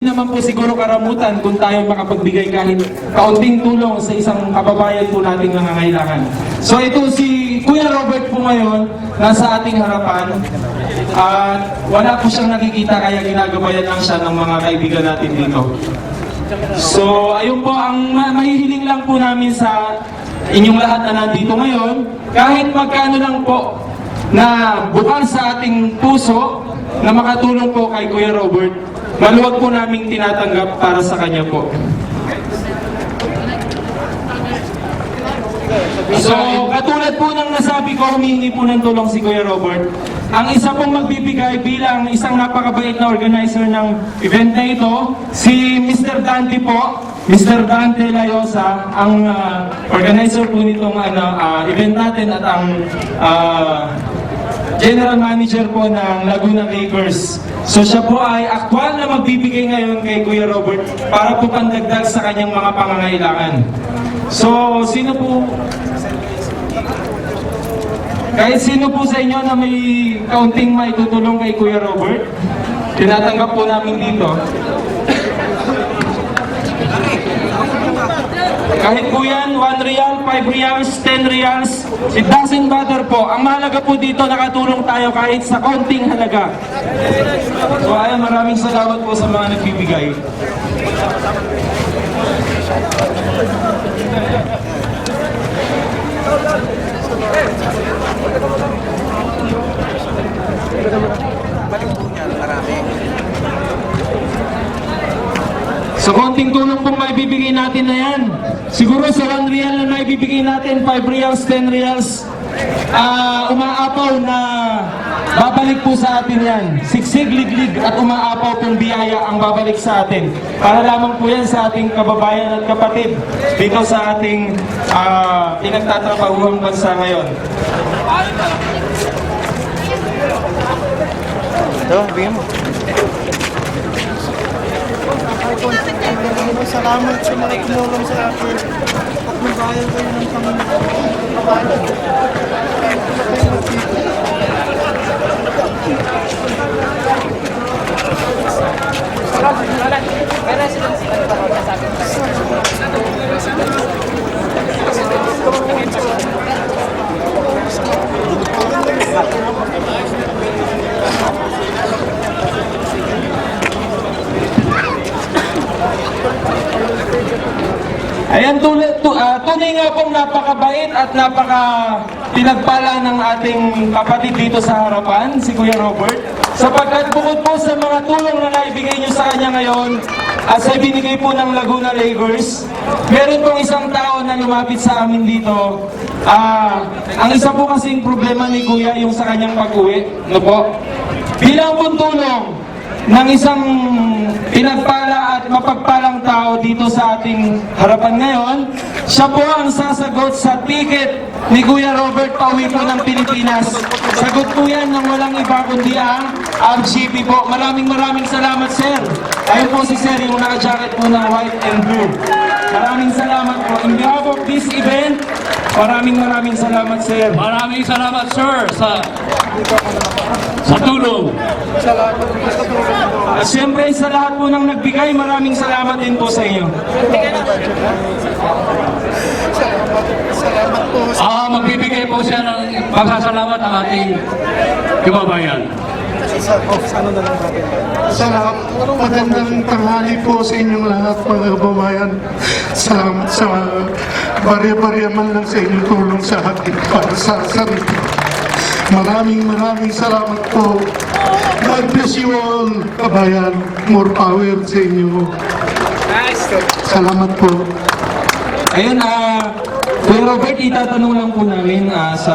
naman po siguro karamutan kung tayo makapagbigay kahit kaunting tulong sa isang kababayan po nating nangangailangan. So ito si Kuya Robert po ngayon, nasa ating harapan. At wala po siyang nakikita kaya ginagabayan lang siya ng mga kaibigan natin dito. So ayun po, ang ma- mahihiling lang po namin sa inyong lahat na nandito ngayon, kahit magkano lang po na bukal sa ating puso na makatulong po kay Kuya Robert, maluwag po naming tinatanggap para sa kanya po. So, katulad po ng nasabi ko, humingi po ng tulong si Kuya Robert. Ang isa pong magbibigay bilang isang napakabait na organizer ng event na ito, si Mr. Dante po, Mr. Dante Layosa, ang ah, organizer po nitong ano, ah, event natin at ang ah, General Manager po ng Laguna Lakers. So siya po ay aktwal na magbibigay ngayon kay Kuya Robert para po pandagdag sa kanyang mga pangangailangan. So, sino po kahit sino po sa inyo na may kaunting maitutulong kay Kuya Robert, tinatanggap po namin dito. Kahit po yan, 1 real, 5 reals, 10 reals, it doesn't matter po. Ang mahalaga po dito, nakatulong tayo kahit sa konting halaga. So ayan, maraming salamat po sa mga nagbibigay. Sa konting tulong pong maibibigay natin na yan, siguro sa 1 real na maibibigay natin, 5 reals, 10 reals, ah umaapaw na babalik po sa atin yan. Siksig, liglig at umaapaw pong biyaya ang babalik sa atin. Para lamang po yan sa ating kababayan at kapatid dito sa ating ah, pinagtatrabahuang bansa ngayon. Ito, bigyan mo. Salamat sa mga tumulong sa akin. At magbayad kayo ng Panginoon. Ayan, tulad, tu, ah, tunay nga pong napakabait at napaka pinagpala ng ating kapatid dito sa harapan, si Kuya Robert. Sapagkat bukod po sa mga tulong na naibigay niyo sa kanya ngayon, at sa binigay po ng Laguna Lakers, meron pong isang tao na lumapit sa amin dito. Ah, ang isa po kasing problema ni Kuya yung sa kanyang pag-uwi. No po? Bilang pong tulong, ng isang pinagpala at mapagpalang tao dito sa ating harapan ngayon. Siya po ang sasagot sa ticket ni Kuya Robert pauwi po ng Pilipinas. Sagot po yan ng walang iba kundi ang RGB po. Maraming maraming salamat, sir. Ayun po si sir, yung naka-jacket po ng white and blue. Maraming salamat po. In behalf of this event, maraming maraming salamat, sir. Maraming salamat sir sa sa tulong. At syempre sa lahat po ng nagbigay, maraming salamat din po sa inyo. Ah, magbibigay po siya ng pagsasalamat ang ating kababayan. Salamat. Magandang tanghali po sa inyong lahat mga kababayan. Salamat sa barya-barya man lang sa inyong tulong sa akin para sa sarili. Maraming maraming salamat po. God bless you all, kabayan. More power sa inyo. Salamat po. Ayun, ah, Kuya Robert, itatanong lang po namin ah, sa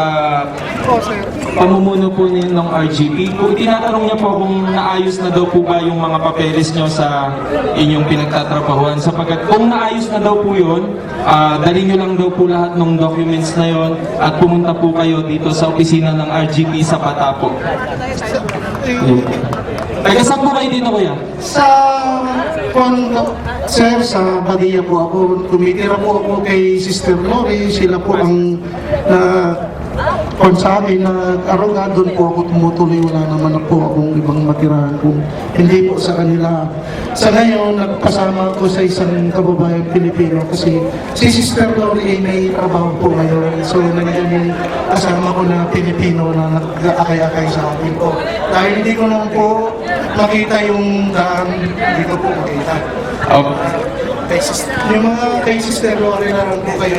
pamumuno po ng RGP. Kung tinatanong niya po kung naayos na daw po ba yung mga papeles niyo sa inyong pinagtatrabahuan. Sapagkat kung naayos na daw po yun, ah, dali niyo lang daw po lahat ng documents na yon at pumunta po kayo dito sa opisina ng RGP sa Patapo. Ayun. Taga saan po kayo dito, Kuya? Sa Pondo, sir, sa Badia po ako. Tumitira po ako kay Sister Lori. Sila po ang na kung sa akin na aruga doon po ako tumutuloy, wala naman na po akong ibang matirahan kung hindi po sa kanila. Sa ngayon, nagpasama ako sa isang kababayang Pilipino kasi si Sister Lori ay may trabaho po ngayon. So, nandiyan yung kasama ko na Pilipino na nag-akay-akay sa akin po. Dahil hindi ko lang po makita yung daan, hindi ko po makita. Okay. Kay yung mga kay Sister Lori na lang po kayo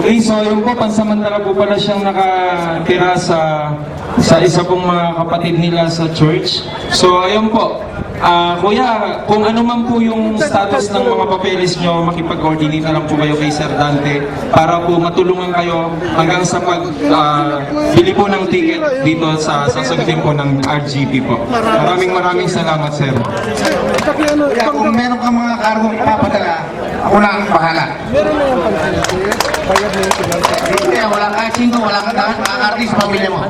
Okay, so yun po, pansamantala po pala siyang nakatira sa sa isa pong mga kapatid nila sa church. So ayun po, ah kuya, kung ano man po yung status ng mga papeles nyo, makipag-coordinate na lang po kayo kay Sir Dante para po matulungan kayo hanggang sa pag ah, bili po ng ticket dito sa sasagutin po ng RGP po. Maraming maraming salamat, Sir. Kaya kung meron kang mga kargong ipapadala, ako na ang bahala. Kaya wala kahit sino, wala kang dahan, makakarating sa pamilya mo.